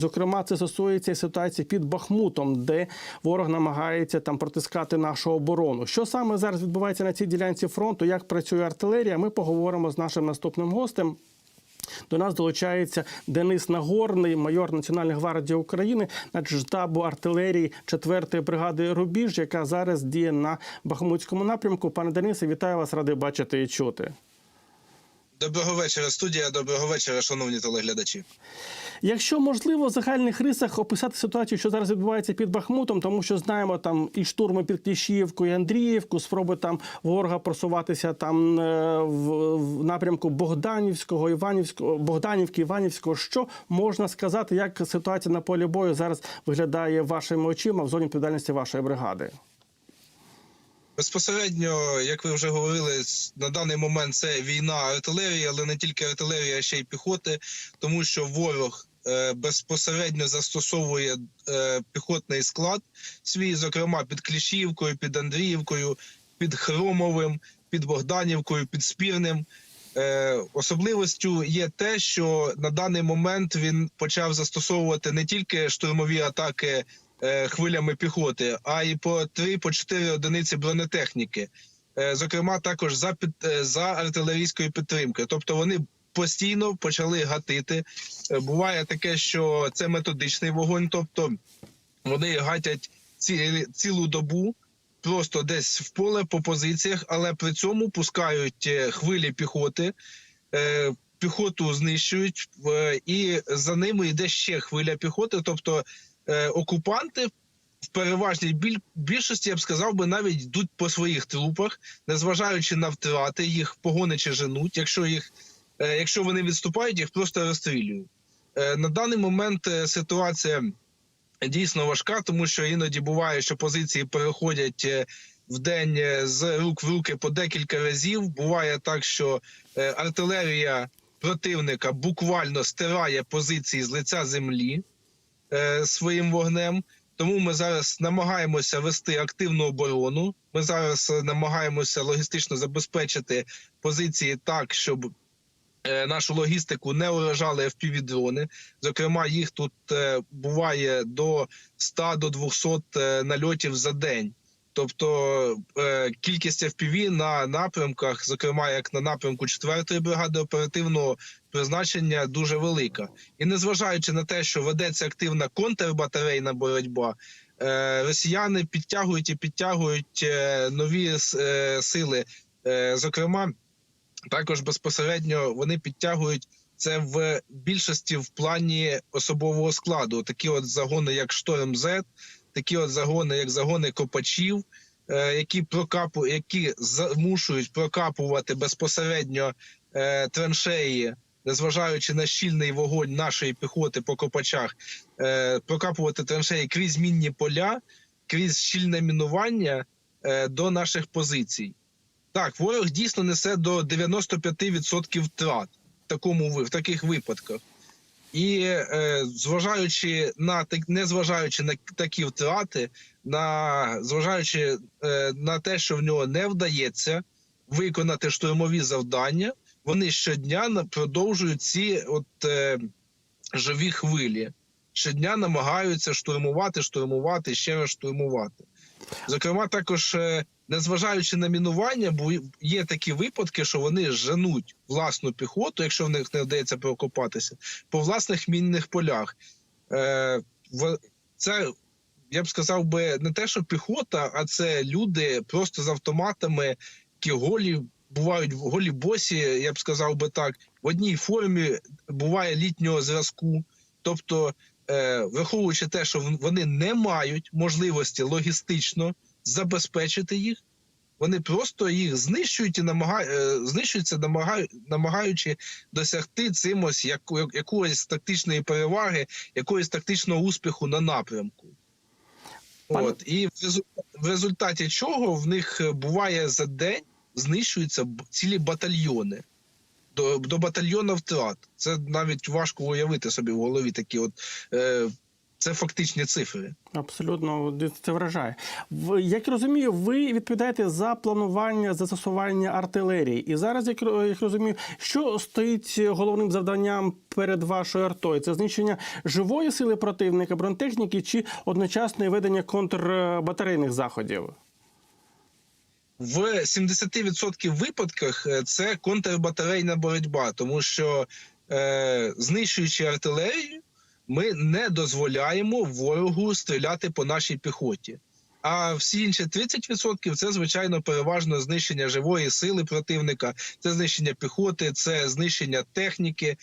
Зокрема, це стосується ситуації під Бахмутом, де ворог намагається там протискати нашу оборону. Що саме зараз відбувається на цій ділянці фронту? Як працює артилерія? Ми поговоримо з нашим наступним гостем. До нас долучається Денис Нагорний, майор Національної гвардії України, значить штабу артилерії 4-ї бригади Рубіж, яка зараз діє на Бахмутському напрямку. Пане Денисе, вітаю вас, радий бачити і чути. Доброго вечора, студія. Доброго вечора, шановні телеглядачі. Якщо можливо в загальних рисах описати ситуацію, що зараз відбувається під Бахмутом, тому що знаємо там і штурми під Кліщіївку, і Андріївку, спроби там ворога просуватися там е, в, в напрямку Богданівського, Іванівського, Богданівки, Іванівського. Що можна сказати, як ситуація на полі бою зараз виглядає вашими очима в зоні відповідальності вашої бригади? Безпосередньо, як ви вже говорили, на даний момент це війна артилерії, але не тільки артилерії, а ще й піхоти, тому що ворог е, безпосередньо застосовує е, піхотний склад свій, зокрема під Кліщівкою, під Андріївкою, під Хромовим, під Богданівкою, під Спірним. Е, особливостю є те, що на даний момент він почав застосовувати не тільки штурмові атаки хвилями піхоти, а й по 3-4 одиниці бронетехніки. Е, зокрема, також за під е, за артилерійської підтримки. Тобто вони постійно почали гатити. Е, Буває таке, що це методичний вогонь, тобто вони гатять ці, цілу добу. Просто десь в поле по позиціях, але при цьому пускають е, хвилі піхоти, е, піхоту знищують, е, і за ними йде ще хвиля піхоти. Тобто е, окупанти в переважній біль- більшості, я б сказав би, навіть йдуть по своїх трупах, незважаючи на втрати, їх погони чи женуть. Якщо їх, е, якщо вони відступають, їх просто розстрілюють. Е, на даний момент е, ситуація дійсно важка, тому що іноді буває, що позиції переходять е, в день е, з рук в руки по декілька разів. Буває так, що е, артилерія противника буквально стирає позиції з лиця землі е, своїм вогнем. Тому ми зараз намагаємося вести активну оборону. Ми зараз е, намагаємося логістично забезпечити позиції так, щоб е, нашу логістику не уражали FPV-дрони. Зокрема, їх тут е, буває до 100 до 200 е, нальотів за день. Тобто е, кількість FPV на напрямках, зокрема як на напрямку 4-ї бригади оперативного призначення, дуже велика. І незважаючи на те, що ведеться активна контрбатарейна боротьба, е, росіяни підтягують і підтягують е, нові сили. Зокрема, також безпосередньо вони підтягують це в більшості в плані особового складу. Такі от загони, як Шторм З, такі от загони, як загони Копачів, е, які прокапу, які змушують прокапувати безпосередньо е, траншеї, незважаючи на щільний вогонь нашої піхоти по копачах, е, прокапувати траншеї крізь мінні поля, крізь щільне мінування до наших позицій. Так, ворог дійсно несе до 95% втрат в такому в таких випадках. І е, зважаючи на не зважаючи на такі втрати, на зважаючи е, на те, що в нього не вдається виконати штурмові завдання, вони щодня продовжують ці от е, живі хвилі. Щодня намагаються штурмувати, штурмувати, ще раз штурмувати. Зокрема, також е, незважаючи на мінування, бо є такі випадки, що вони женуть власну піхоту, якщо в них не вдається прокопатися, по власних мінних полях. Е, Це я б сказав би не те, що піхота, а це люди просто з автоматами, які голі бувають голі босі, я б сказав би так, в одній формі буває літнього зразку. Тобто, враховуючи те, що вон- вони не мають можливості логістично забезпечити їх, вони просто їх знищують і намага... е, знищуються, намагаю... намагаючи досягти цим ось якоїсь тактичної переваги, якоїсь тактичного успіху на напрямку. Пане- От і в, резу... в результаті чого в них е, буває за день знищуються цілі батальйони. До, до батальйона втрат. Це навіть важко уявити собі в голові такі от е, Це фактичні цифри. Абсолютно це вражає. Як я розумію, ви відповідаєте за планування застосування артилерії. І зараз, як як розумію, що стоїть головним завданням перед вашою артою? Це знищення живої сили противника, бронетехніки чи одночасне ведення контрбатарейних заходів? В 70% випадках е, це контрбатарейна боротьба, тому що е, знищуючи артилерію, ми не дозволяємо ворогу стріляти по нашій піхоті. А всі інші 30% це звичайно переважно знищення живої сили противника, це знищення піхоти, це знищення техніки.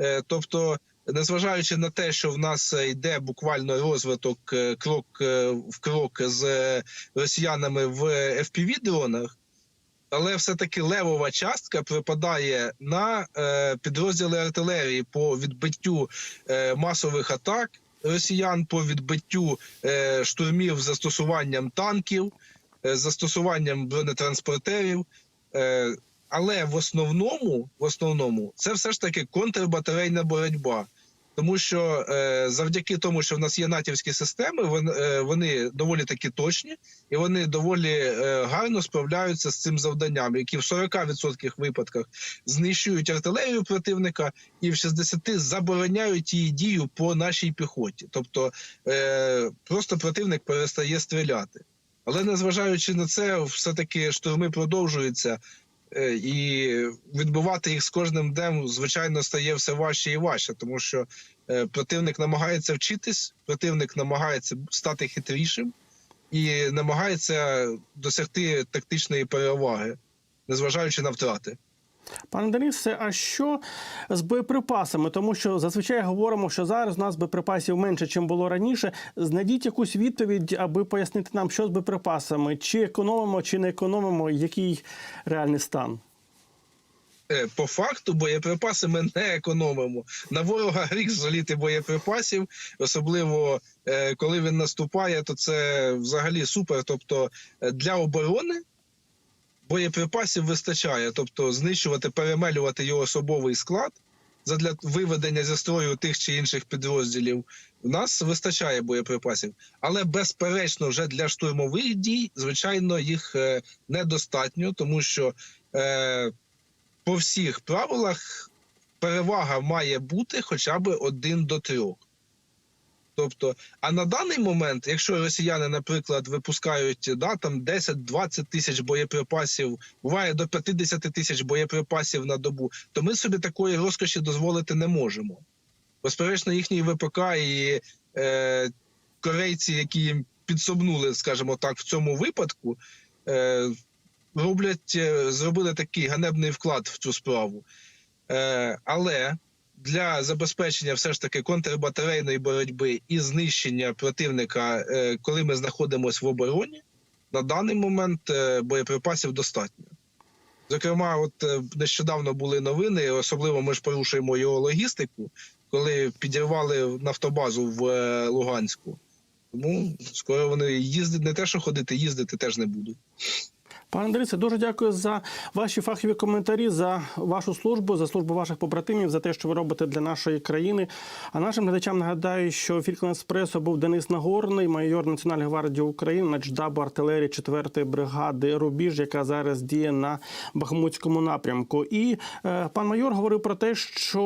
Е, тобто, незважаючи на те, що в нас е, йде буквально розвиток е, крок е, в крок з росіянами в fpv дронах але все-таки левова частка припадає на підрозділи артилерії по відбиттю масових атак росіян, по відбиттю штурмів застосуванням танків, застосуванням бронетранспортерів. Але в основному, в основному це все ж таки контрбатарейна боротьба. Тому що е, завдяки тому, що в нас є натівські системи, е, вони доволі таки точні, і вони доволі е, гарно справляються з цим завданням, які в 40% випадках знищують артилерію противника, і в 60% забороняють її дію по нашій піхоті. Тобто просто противник перестає стріляти. Але незважаючи на це, все таки штурми продовжуються. Е, І відбивати їх з кожним днем, звичайно, стає все важче і важче, тому що е, противник намагається вчитись, противник намагається стати хитрішим і намагається досягти тактичної переваги, незважаючи на втрати. Пане Денисе, а що з боєприпасами? Тому що зазвичай говоримо, що зараз у нас боєприпасів менше, ніж було раніше. Знайдіть якусь відповідь, аби пояснити нам, що з боєприпасами, чи економимо, чи не економимо, який реальний стан. Е, По факту боєприпаси ми не економимо. На ворога гріх жаліти боєприпасів, особливо е, коли він наступає, то це взагалі супер. Тобто е, для оборони боєприпасів вистачає, тобто знищувати, перемелювати його особовий склад задля виведення зі строю тих чи інших підрозділів. У нас вистачає боєприпасів, але безперечно, вже для штурмових дій, звичайно, їх е, недостатньо, тому що е, по всіх правилах перевага має бути хоча б один до трьох. Тобто, а на даний момент, якщо росіяни, наприклад, випускають да, там 10-20 тисяч боєприпасів, буває до 50 тисяч боєприпасів на добу, то ми собі такої розкоші дозволити не можемо. Безперечно, їхній ВПК і е, корейці, які їм підсобнули, скажімо так, в цьому випадку, е, роблять, е, зробили такий ганебний вклад в цю справу. Е, але для забезпечення все ж таки контрбатарейної боротьби і знищення противника, е, коли ми знаходимося в обороні, на даний момент е, боєприпасів достатньо. Зокрема, от е, нещодавно були новини, особливо ми ж порушуємо його логістику, коли підірвали нафтобазу в Луганську. Тому скоро вони їздити не те, що ходити, їздити теж не будуть. Пане Денисе, дуже дякую за ваші фахові коментарі, за вашу службу, за службу ваших побратимів, за те, що ви робите для нашої країни. А нашим глядачам нагадаю, що в Фількон Еспресо був Денис Нагорний, майор Національної гвардії України, начштабу артилерії 4-ї бригади Рубіж, яка зараз діє на Бахмутському напрямку. І е, пан майор говорив про те, що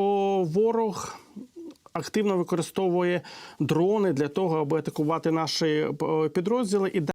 ворог. Активно використовує дрони для того, аби атакувати наші е, підрозділи і